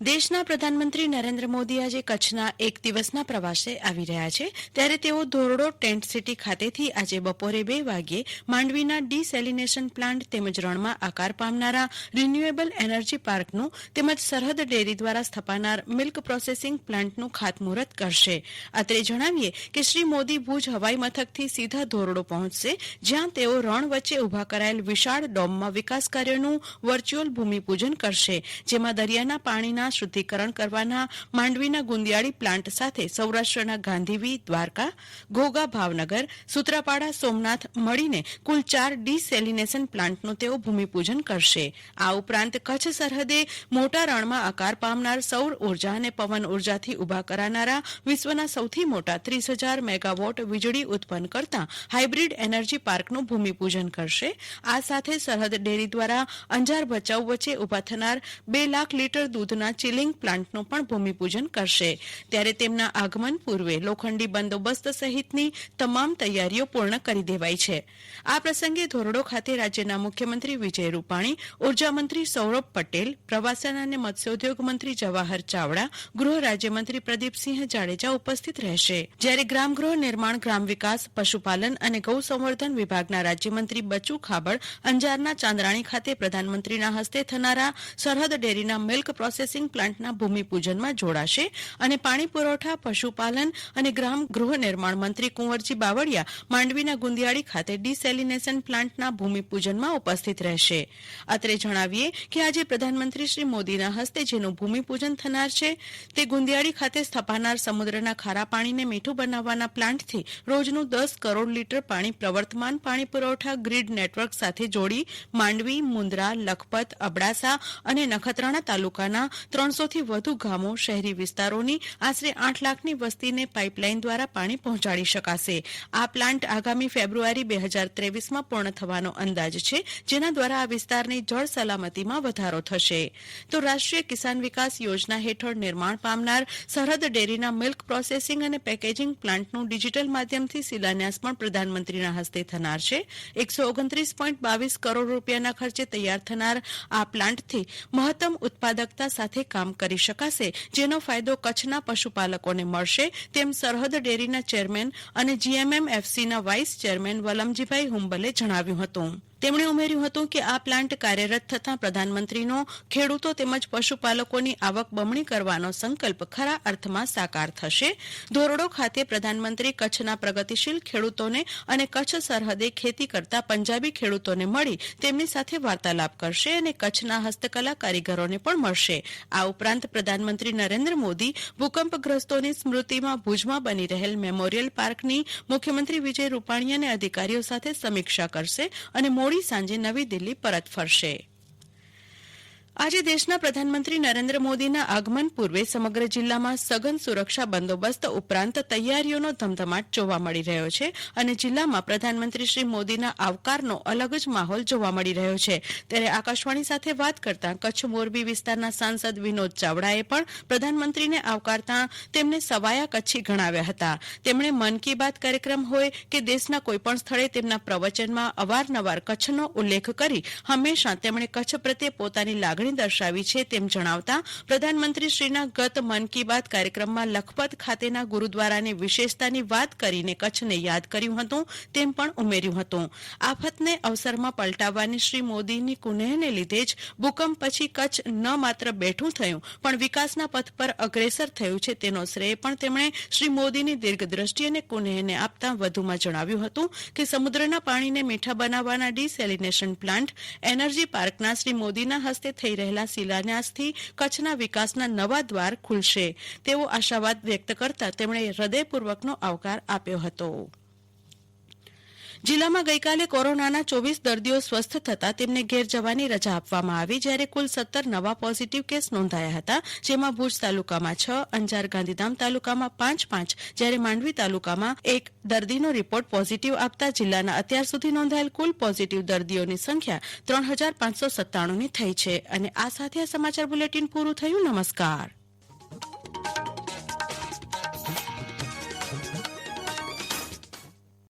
દેશના પ્રધાનમંત્રી નરેન્દ્ર મોદી આજે કચ્છના એક દિવસના પ્રવાસે આવી રહ્યા છે. ત્યારે તેઓ ધોરડો ટેન્ટ સિટી ખાતેથી આજે બપોરે બે વાગ્યે માંડવીના ડીસેલિનેશન પ્લાન્ટ તેમજ રણમાં આકાર પામનારા રિન્યુએબલ એનર્જી પાર્કનું તેમજ સરહદ ડેરી દ્વારા સ્થપાનાર મિલ્ક પ્રોસેસિંગ પ્લાન્ટનું ખાતમુહૂર્ત કરશે. અત્રે જણાવીએ કે શ્રી મોદી ભુજ હવાઈ મથકથી સીધા ધોરડો પહોંચશે, જ્યાં તેઓ રણ વચ્ચે ઊભા કરાયેલ વિશાળ ડોમમાં વિકાસ કાર્યોનું વર્ચ્યુઅલ ભૂમિપૂજન કરશે, જેમાં દરિયાના પાણીના શુદ્ધિકરણ કરવાના માંડવીના ગુંદિયાળી પ્લાન્ટ સાથે સૌરાષ્ટ્રના ગાંધીવી, દ્વારકા, ઘોઘા, ભાવનગર, સુત્રાપાડા, સોમનાથ મળીને કુલ ચાર ડીસેલિનેશન પ્લાન્ટનું તેઓ ભૂમિપૂજન કરશે. આ ઉપરાંત કચ્છ સરહદે મોટા રણમાં આકાર પામનાર સૌર ઊર્જા અને પવન ઉર્જાથી ઊભા કરાનારા વિશ્વના સૌથી મોટા ત્રીસ હજાર મેગાવોટ વીજળી ઉત્પન્ન કરતા હાઇબ્રિડ એનર્જી પાર્કનું ભૂમિપૂજન કરશે. આ સાથે સરહદ ડેરી દ્વારા અંજાર ભચાઉ વચ્ચે ઊભા થનાર બે લાખ લીટર દૂધના ચિલિંગ પ્લાન્ટનું પણ ભૂમિપૂજન કરશે. ત્યારે તેમના આગમન પૂર્વે લોખંડી બંદોબસ્ત સહિતની તમામ તૈયારીઓ પૂર્ણ કરી દેવાઈ છે. આ પ્રસંગે ધોરડો ખાતે રાજ્યના મુખ્યમંત્રી વિજય રૂપાણી, ઉર્જામંત્રી સૌરભ પટેલ, પ્રવાસન અને મત્સ્યોદ્યોગ મંત્રી જવાહર ચાવડા, ગૃહ રાજ્યમંત્રી પ્રદીપસિંહ જાડેજા ઉપસ્થિત રહેશે. જ્યારે ગ્રામ ગૃહ નિર્માણ, ગ્રામ વિકાસ, પશુપાલન અને ગૌ સંવર્ધન વિભાગના રાજ્યમંત્રી બચુ ખાબડ અંજારના ચાંદરાણી ખાતે પ્રધાનમંત્રીના હસ્તે થનારા સરહદ ડેરીના મિલ્ક પ્રોસેસિંગ પ્લાન્ટના ભૂમિપૂજનમાં જોડાશે અને પાણી પુરવઠા, પશુપાલન અને ગ્રામ ગૃહ નિર્માણ મંત્રી કુંવરજી બાવળીયા માંડવીના ગુંદિયાળી ખાતે ડીસેલિનેશન પ્લાન્ટના ભૂમિપૂજનમાં ઉપસ્થિત રહેશે. અત્રે જણાવીએ કે આજે પ્રધાનમંત્રી શ્રી મોદીના હસ્તે જેનું ભૂમિપૂજન થનાર છે, તે ગુંદિયાળી ખાતે સ્થપાનાર સમુદ્રના ખારા પાણીને મીઠું બનાવવાના પ્લાન્ટથી રોજનું દસ કરોડ લીટર પાણી પ્રવર્તમાન પાણી પુરવઠા ગ્રીડ નેટવર્ક સાથે જોડી માંડવી મુન્દ્રા લખપત, અબડાસા અને નખત્રાણા તાલુકાના ત્રણસોથી વધુ ગામો શહેરી વિસ્તારોની આશરે આઠ લાખની વસ્તીને પાઇપલાઇન દ્વારા પાણી પહોંચાડી શકાશે. આ પ્લાન્ટ આગામી ફેબ્રુઆરી બે હજાર ત્રેવીસમાં પૂર્ણ થવાનો અંદાજ છે, જેના દ્વારા આ વિસ્તારની જળ સલામતીમાં વધારો થશે. તો રાષ્ટ્રીય કિસાન વિકાસ યોજના હેઠળ નિર્માણ પામનાર સરહદ ડેરીના મિલ્ક પ્રોસેસિંગ અને પેકેજિંગ પ્લાન્ટનું ડિજિટલ માધ્યમથી શિલાન્યાસ પણ પ્રધાનમંત્રીના હસ્તે થનાર છે. એકસો ઓગણત્રીસ પોઈન્ટ બાવીસ કરોડ રૂપિયાના ખર્ચે તૈયાર થનાર આ પ્લાન્ટથી મહત્તમ ઉત્પાદકતા સાથે કામ કરી શકાશે, જેનો ફાયદો કચ્છના પશુપાલકોને મળશે. તેમ સરહદ ડેરીના ચેરમેન અને જીએમએમએફસીના વાઇસ ચેરમેન વલમજીભાઈ હુંબલે જણાવ્યું હતું. તેમણે ઉમેર્યું હતું કે આ પ્લાન્ટ કાર્યરત થતાં પ્રધાનમંત્રીનો ખેડૂતો તેમજ પશુપાલકોની આવક બમણી કરવાનો સંકલ્પ ખરા અર્થમાં સાકાર થશે. ધોરડો ખાતે પ્રધાનમંત્રી કચ્છના પ્રગતિશીલ ખેડૂતોને અને કચ્છ સરહદે ખેતી કરતા પંજાબી ખેડૂતોને મળી તેમની સાથે વાર્તાલાપ કરશે અને કચ્છના હસ્તકલા કારીગરોને પણ મળશે. આ ઉપરાંત પ્રધાનમંત્રી નરેન્દ્ર મોદી ભૂકંપગ્રસ્તોની સ્મૃતિમાં ભુજમાં બની રહેલ મેમોરિયલ પાર્કની મુખ્યમંત્રી વિજય રૂપાણી અને અધિકારીઓ સાથે સમીક્ષા કરશે અને મોડી સાંજે નવી દિલ્હી પરત ફરશે. આજે દેશના પ્રધાનમંત્રી નરેન્દ્ર મોદીના આગમન પૂર્વે સમગ્ર જિલ્લામાં સઘન સુરક્ષા બંદોબસ્ત ઉપરાંત તૈયારીઓનો ધમધમાટ જોવા મળી રહ્યો છે અને જિલ્લામાં પ્રધાનમંત્રી શ્રી મોદીના આવકારનો અલગ જ માહોલ જોવા મળી રહ્યો છે. ત્યારે આકાશવાણી સાથે વાત કરતા કચ્છ મોરબી વિસ્તારના સાંસદ વિનોદ ચાવડાએ પણ પ્રધાનમંત્રીને આવકારતા તેમને સવાયા કચ્છી ગણાવ્યા હતા. તેમણે મન કી બાત કાર્યક્રમ હોય કે દેશના કોઈપણ સ્થળે તેમના પ્રવચનમાં અવારનવાર કચ્છનો ઉલ્લેખ કરી હંમેશા તેમણે કચ્છ પ્રત્યે પોતાની લાગણી લાગણી દર્શાવી છે તેમ જણાવતા પ્રધાનમંત્રીશ્રીના ગત મન કી બાત કાર્યક્રમમાં લખપત ખાતેના ગુરૂદ્વારાની વિશેષતાની વાત કરીને કચ્છને યાદ કર્યું હતું તેમ પણ ઉમેર્યું હતું. આફતને અવસરમાં પલટાવવાની શ્રી મોદીની કુનેહને લીધે જ ભૂકંપ પછી કચ્છ ન માત્ર બેઠું થયું, પણ વિકાસના પથ પર અગ્રેસર થયું છે તેનો શ્રેય પણ તેમણે શ્રી મોદીની દીર્ઘદ્રષ્ટિ અને કુનેહને આપતા વધુમાં જણાવ્યું હતું કે સમુદ્રના પાણીને મીઠા બનાવવાના ડિસેલિનેશન પ્લાન્ટ એનર્જી પાર્કના શ્રી મોદીના હસ્તે થઈ રહેલા શિલાન્યાસથી કચ્છના વિકાસના નવા દ્વાર ખુલશે. તેવો આશાવાદ વ્યક્ત કરતા તેમણે હૃદયપૂર્વકનો આવકાર આપ્યો હતો. જિલ્લામાં ગઈકાલે કોરોનાના ચોવીસ દર્દીઓ સ્વસ્થ થતા તેમને ઘેર જવાની રજા આપવામાં આવી, જ્યારે કુલ સત્તર નવા પોઝિટિવ કેસ નોંધાયા હતા, જેમાં ભુજ તાલુકામાં છ, અંજાર ગાંધીધામ તાલુકામાં પાંચ પાંચ, જ્યારે માંડવી તાલુકામાં એક દર્દીનો રિપોર્ટ પોઝિટિવ આપતા જિલ્લાના અત્યાર સુધી નોંધાયેલ કુલ પોઝિટિવ દર્દીઓની સંખ્યા ત્રણ હજાર પાંચસો સત્તાણુંની થઈ છે. અને આ સાથે આ સમાચાર બુલેટિન પૂરું થયું. નમસ્કાર.